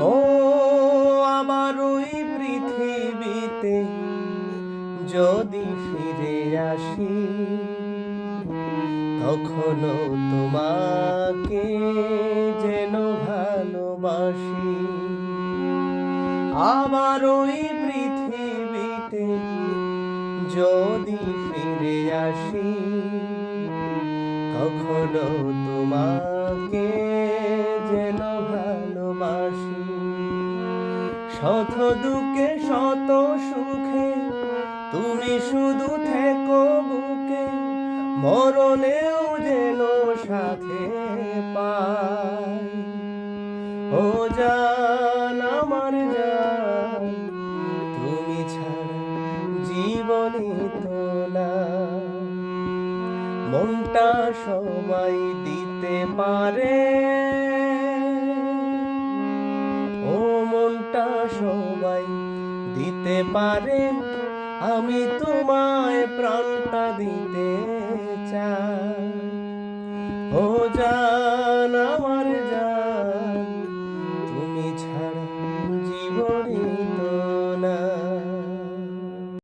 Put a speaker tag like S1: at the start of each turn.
S1: ও আবার ওই পৃথিবীতে যদি ফিরে আসি, তখনও তোমাকে যেন ভালোবাসি। আবার ওই পৃথিবীতে যদি ফিরে আসি কখনো তোমাকে শত দুঃখে, শত সুখে, তুমি শুধু থেকো বুকে, মরণেও যেন সাথে পাই। ও জান আমার জান, তুমি ছাড়া জীবনে তো না মনটা সবাই দিতে পারে মনটা সবাই দিতে পারে? আমি তোমায় প্রাণটা দিতে চাই।